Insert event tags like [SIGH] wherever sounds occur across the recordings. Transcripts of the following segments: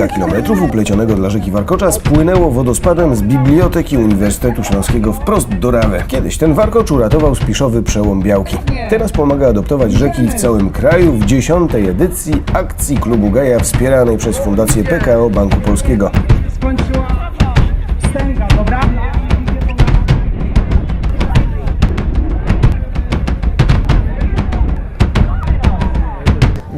kilka kilometrów uplecionego dla rzeki Warkocza spłynęło wodospadem z Biblioteki Uniwersytetu Śląskiego wprost do Rawy. Kiedyś ten warkocz uratował spiszowy przełom Białki. Teraz pomaga adoptować rzeki w całym kraju w dziesiątej edycji akcji Klubu Gaja wspieranej przez Fundację PKO Banku Polskiego.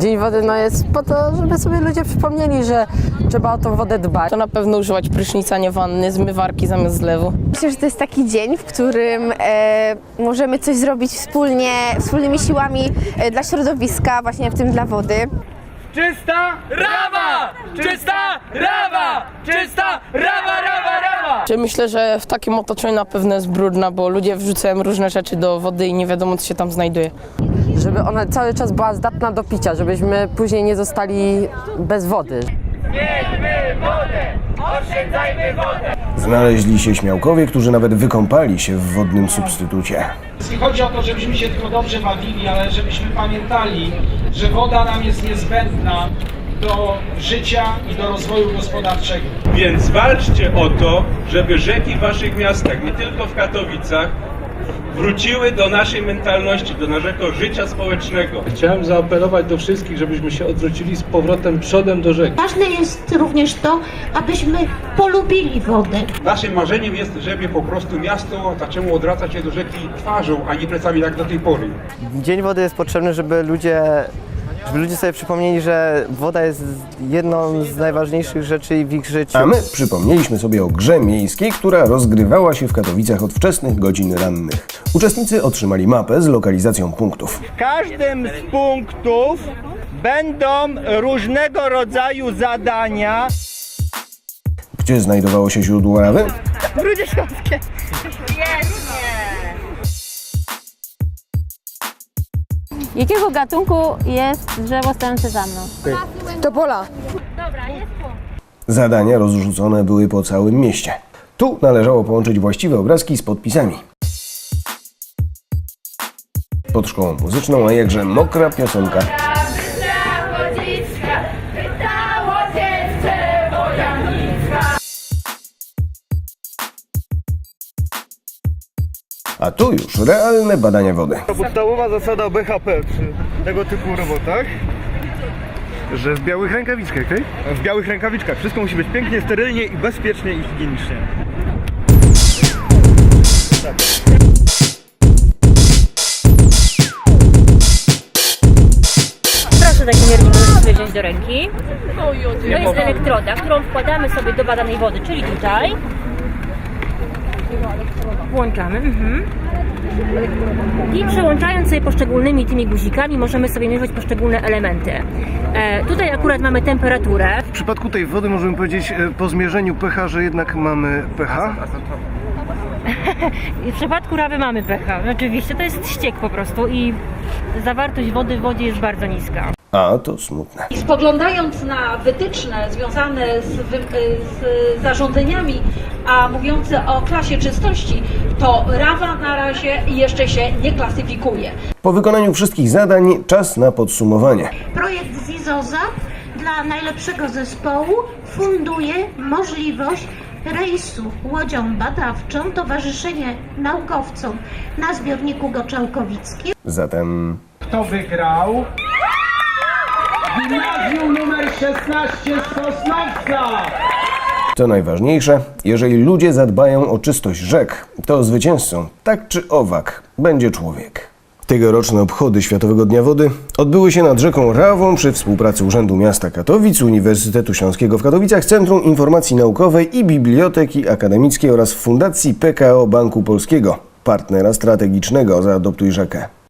Dzień Wody no jest po to, żeby sobie ludzie przypomnieli, że trzeba o tą wodę dbać. To na pewno używać prysznica, nie wanny, zmywarki zamiast zlewu. Myślę, że to jest taki dzień, w którym e, możemy coś zrobić wspólnie, wspólnymi siłami e, dla środowiska, właśnie w tym dla wody. Czysta rawa! Czysta rawa! Czysta rawa! Czy myślę, że w takim otoczeniu na pewno jest brudna, bo ludzie wrzucają różne rzeczy do wody i nie wiadomo, co się tam znajduje. Żeby ona cały czas była zdatna do picia, żebyśmy później nie zostali bez wody. Miejmy wodę! Oszczędzajmy wodę! Znaleźli się śmiałkowie, którzy nawet wykąpali się w wodnym substytucie. Nie chodzi o to, żebyśmy się tylko dobrze bawili, ale żebyśmy pamiętali, że woda nam jest niezbędna do życia i do rozwoju gospodarczego. Więc walczcie o to, żeby rzeki w waszych miastach, nie tylko w Katowicach, wróciły do naszej mentalności, do naszego życia społecznego. Chciałem zaapelować do wszystkich, żebyśmy się odwrócili z powrotem przodem do rzeki. Ważne jest również to, abyśmy polubili wodę. Naszym marzeniem jest, żeby po prostu miasto zaczęło odwracać się do rzeki twarzą, a nie plecami jak do tej pory. Dzień wody jest potrzebny, żeby ludzie, żeby ludzie sobie przypomnieli, że woda jest jedną z najważniejszych rzeczy w ich życiu. A my przypomnieliśmy sobie o grze miejskiej, która rozgrywała się w Katowicach od wczesnych godzin rannych. Uczestnicy otrzymali mapę z lokalizacją punktów. W każdym z punktów będą różnego rodzaju zadania. Gdzie znajdowało się źródło Rawy? [LAUGHS] Jakiego gatunku jest drzewo stojące za mną? Topola. Zadania rozrzucone były po całym mieście. Tu należało połączyć właściwe obrazki z podpisami. Pod szkołą muzyczną, a jakże mokra piosenka. A tu już realne badania wody. Podstawowa zasada BHP przy tego typu robotach. Że w białych rękawiczkach, tak? W białych rękawiczkach. Wszystko musi być pięknie, sterylnie i bezpiecznie i higienicznie. Proszę taki miernik sobie wziąć do ręki. To jest elektroda, którą wkładamy sobie do badanej wody, czyli tutaj. Włączamy. Mhm. I przełączając sobie poszczególnymi tymi guzikami możemy sobie mierzyć poszczególne elementy. E, tutaj akurat mamy temperaturę. W przypadku tej wody możemy powiedzieć e, po zmierzeniu pH, że jednak mamy pH. [LAUGHS] W przypadku rawy mamy pH. Oczywiście to jest ściek po prostu i zawartość wody w wodzie jest bardzo niska. A to smutne. Spoglądając na wytyczne związane z, wy- z zarządzeniami, a mówiące o klasie czystości, to rawa na razie jeszcze się nie klasyfikuje. Po wykonaniu wszystkich zadań czas na podsumowanie. Projekt ZIZOZA dla najlepszego zespołu funduje możliwość rejsu łodzią badawczą Towarzyszenie Naukowcom na zbiorniku Goczałkowickim. Zatem Kto wygrał? Gimnazjum numer 16 z Sosnowca! Co najważniejsze, jeżeli ludzie zadbają o czystość rzek, to zwycięzcą, tak czy owak, będzie człowiek. Tegoroczne obchody Światowego Dnia Wody odbyły się nad rzeką Rawą przy współpracy Urzędu Miasta Katowic, Uniwersytetu Śląskiego w Katowicach, Centrum Informacji Naukowej i Biblioteki Akademickiej oraz Fundacji PKO Banku Polskiego, partnera strategicznego Zaadoptuj Rzekę.